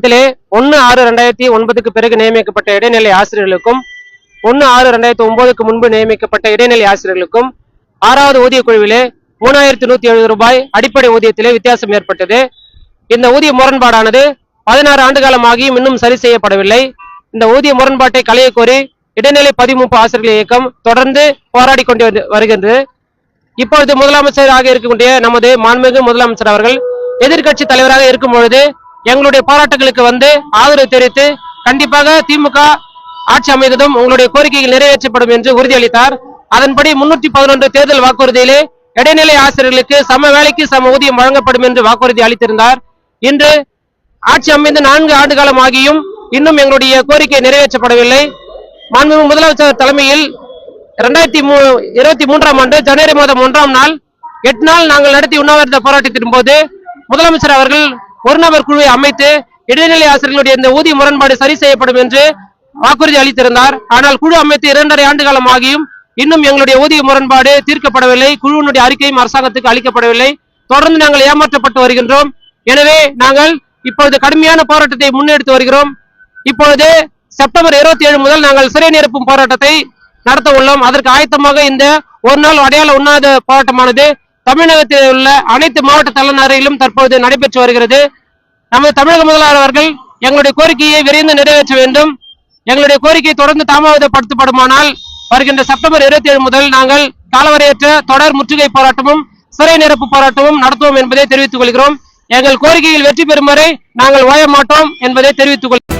தமிழகத்திலே ஒன்னு ஆறு ரெண்டாயிரத்தி ஒன்பதுக்கு பிறகு நியமிக்கப்பட்ட இடைநிலை ஆசிரியர்களுக்கும் ஒன்னு ஆறு ரெண்டாயிரத்தி ஒன்பதுக்கு முன்பு நியமிக்கப்பட்ட இடைநிலை ஆசிரியர்களுக்கும் ஆறாவது ஊதிய குழுவிலே மூணாயிரத்தி நூத்தி எழுபது ரூபாய் அடிப்படை ஊதியத்திலே வித்தியாசம் ஏற்பட்டது. இந்த ஊதிய முரண்பாடானது பதினாறு ஆண்டு காலமாகியும் இன்னும் சரி செய்யப்படவில்லை. இந்த ஊதிய முரண்பாட்டை களைய கோரி இடைநிலை பதிமூப்பு ஆசிரியர்கள் இயக்கம் தொடர்ந்து போராடி கொண்டு வருகின்றது. இப்பொழுது முதலமைச்சராக இருக்கக்கூடிய நமது மாண்புமிகு முதலமைச்சர் அவர்கள் எதிர்கட்சி தலைவராக இருக்கும் பொழுது எங்களுடைய போராட்டங்களுக்கு வந்து ஆதரவு தெரிவித்து கண்டிப்பாக திமுக ஆட்சி அமைந்ததும் உங்களுடைய கோரிக்கைகள் நிறைவேற்றப்படும் என்று உறுதியளித்தார். அதன்படி முன்னூற்றி பதினொன்று தேர்தல் வாக்குறுதியிலே இடைநிலை ஆசிரியர்களுக்கு சம வேலைக்கு சம ஊதியம் வழங்கப்படும் என்று வாக்குறுதி அளித்திருந்தார். இன்று ஆட்சி அமைந்து நான்கு ஆண்டு காலம் ஆகியும் இன்னும் எங்களுடைய கோரிக்கை நிறைவேற்றப்படவில்லை. மாண்புமிகு முதலமைச்சர் தலைமையில் இரண்டாயிரத்தி மூ இருபத்தி மூன்றாம் ஆண்டு ஜனவரி மாதம் ஒன்றாம் நாள் எட்டு நாள் நாங்கள் நடத்தி உண்ணாவிரத போராட்டத்தின் போது முதலமைச்சர் அவர்கள் ஒரு நபர் குழுவை அமைத்து இடைநிலை ஆசிரியர்களுடைய இந்த ஊதிய முரண்பாடு சரி செய்யப்படும் என்று வாக்குறுதி அளித்திருந்தார். ஆனால் குழு அமைத்து இரண்டரை ஆண்டு காலம் ஆகியும் இன்னும் எங்களுடைய ஊதிய முரண்பாடு தீர்க்கப்படவில்லை. குழுவினுடைய அறிக்கையும் அரசாங்கத்துக்கு அளிக்கப்படவில்லை. தொடர்ந்து நாங்கள் ஏமாற்றப்பட்டு வருகின்றோம். எனவே நாங்கள் இப்பொழுது கடுமையான போராட்டத்தை முன்னெடுத்து வருகிறோம். இப்பொழுது செப்டம்பர் இருபத்தி ஏழு முதல் நாங்கள் சிறை நிரப்பும் போராட்டத்தை நடத்த உள்ளோம். அதற்கு ஆயத்தமாக இந்த ஒரு நாள் அடையாள உண்ணாத போராட்டமானது தமிழகத்தில் உள்ள அனைத்து மாவட்ட தலைநகரிலும் தற்போது நடைபெற்று வருகிறது. நமது தமிழக முதல்வர் அவர்கள் எங்களுடைய கோரிக்கையை விரைந்து நிறைவேற்ற வேண்டும். எங்களுடைய கோரிக்கை தொடர்ந்து தாமதப்படுத்தப்படுமானால் வருகின்ற செப்டம்பர் இருபத்தி ஏழு முதல் நாங்கள் காலவரையற்ற தொடர் முற்றுகை போராட்டமும் சிறை நிரப்பு போராட்டமும் நடத்துவோம் என்பதை தெரிவித்துக் கொள்கிறோம். எங்கள் கோரிக்கையில் வெற்றி பெறும் வரை நாங்கள் ஓய மாட்டோம் என்பதை தெரிவித்துக் கொள்கிறோம்